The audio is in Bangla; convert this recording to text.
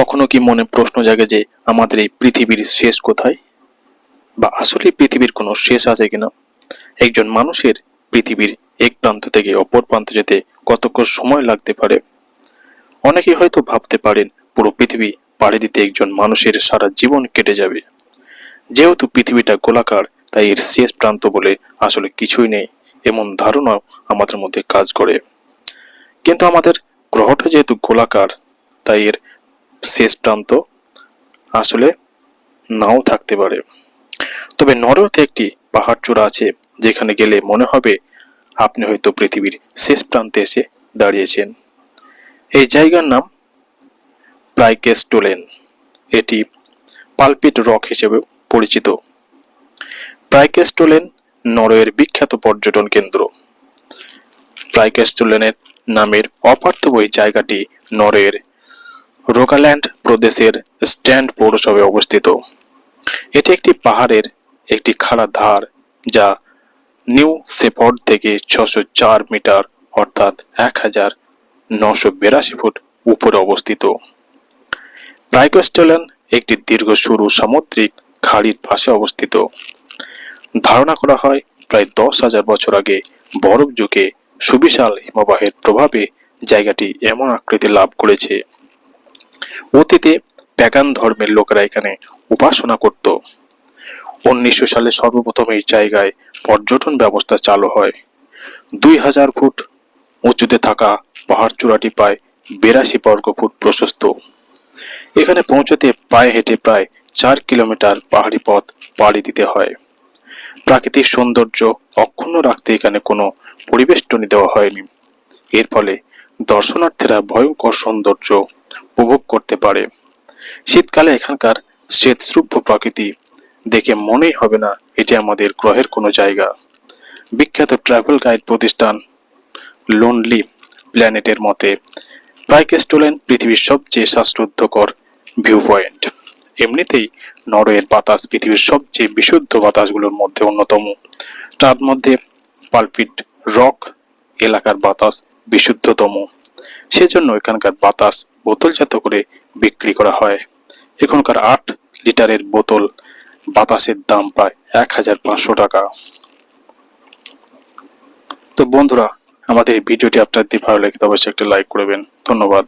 কখনো কি মনে প্রশ্ন জাগে যে আমাদের এই পৃথিবীর শেষ কোথায়? বা আসলে পৃথিবীর কোনো শেষ আছে কিনা? একজন মানুষের পৃথিবীর এক প্রান্ত থেকে অপর প্রান্তে যেতে কতক্ষণ সময় লাগতে পারে? অনেকেই হয়তো ভাবতে পারেন, পুরো পৃথিবী পাড়ি দিতে একজন মানুষের সারা জীবন কেটে যাবে। যেহেতু পৃথিবীটা গোলাকার, তাই এর শেষ প্রান্ত বলে আসলে কিছুই নেই। এমন ধারণাও আমাদের মধ্যে কাজ করে। কিন্তু আমাদের গ্রহটা যেহেতু গোলাকার, তাই এর শেষ প্রান্ত আসলে নাও থাকতে পারে। তবে নরওয়েতে একটি পাহাড় চূড়া আছে, যেখানে গেলে মনে হবে আপনি হয়তো পৃথিবীর শেষ প্রান্তে এসে দাঁড়িয়েছেন। এই জায়গার নাম প্রাইকেস্টোলেন। এটি পালপিট রক হিসেবে পরিচিত। প্রাইকেস্টোলেন নরওয়ের বিখ্যাত পর্যটন কেন্দ্র। প্রাইকেস্টোলেনের নামের অপার্থব এই জায়গাটি নরওয়ের রোগাল্যান্ড প্রদেশের স্ট্যান্ড পৌরসভায় অবস্থিত। এটি একটি পাহাড়ের একটি খাড়া ধার যা নিউ সেফর্ড থেকে ছশো চার মিটার, অর্থাৎ এক হাজার নশো বিরাশি ফুট উপরে অবস্থিত। প্রাইকস্টেলন একটি দীর্ঘ সরু সামুদ্রিক খাড়ির পাশে অবস্থিত। ধারণা করা হয় প্রায় দশ হাজার বছর আগে বরফ যুগে সুবিশাল হিমবাহের প্রভাবে জায়গাটি এমন আকৃতি লাভ করেছে। অতীতে প্যাগান ধর্মের লোকেরা এখানে উপাসনা করত। উনিশশো সালে সর্বপ্রথম এই জায়গায় পর্যটন ব্যবস্থা চালু হয়। দুই হাজার ফুট উঁচুতে থাকা পাহাড় চূড়াটি প্রায় বিরাশি বর্গ ফুট প্রশস্ত। এখানে পৌঁছতে পায়ে হেঁটে প্রায় চার কিলোমিটার পাহাড়ি পথ পাড়ি দিতে হয়। প্রাকৃতিক সৌন্দর্য অক্ষুণ্ণ রাখতে এখানে কোনো পরিবেষ্টনী দেওয়া হয়নি। এর ফলে দর্শনার্থীরা ভয়ঙ্কর সৌন্দর্য উপভোগ করতে পারে। শীতকালে এখানকার শ্বেতশ্রুব্য প্রকৃতি দেখে মনেই হবে না এটি আমাদের গ্রহের কোনো জায়গা। বিখ্যাত ট্রাভেল গাইড প্রতিষ্ঠান লোনলি প্ল্যানেটের মতে প্রাইকেস্টোলেন পৃথিবীর সবচেয়ে শ্বাসরুদ্ধকর ভিউ পয়েন্ট এমনিতেই নরওয়ের বাতাস পৃথিবীর সবচেয়ে বিশুদ্ধ বাতাসগুলোর মধ্যে অন্যতম। তার মধ্যে পালপিট রক এলাকার বাতাস বিশুদ্ধতম। সেজন্য এখানকার বাতাস বোতলজাত করে বিক্রি করা হয়। এখানকার আট লিটারের বোতল বাতাসের দাম প্রায় এক হাজার পাঁচশো টাকা। তো বন্ধুরা, আমাদের এই ভিডিওটি আপনার দিয়ে ভালো লাগে অবশ্যই একটা লাইক করবেন। ধন্যবাদ।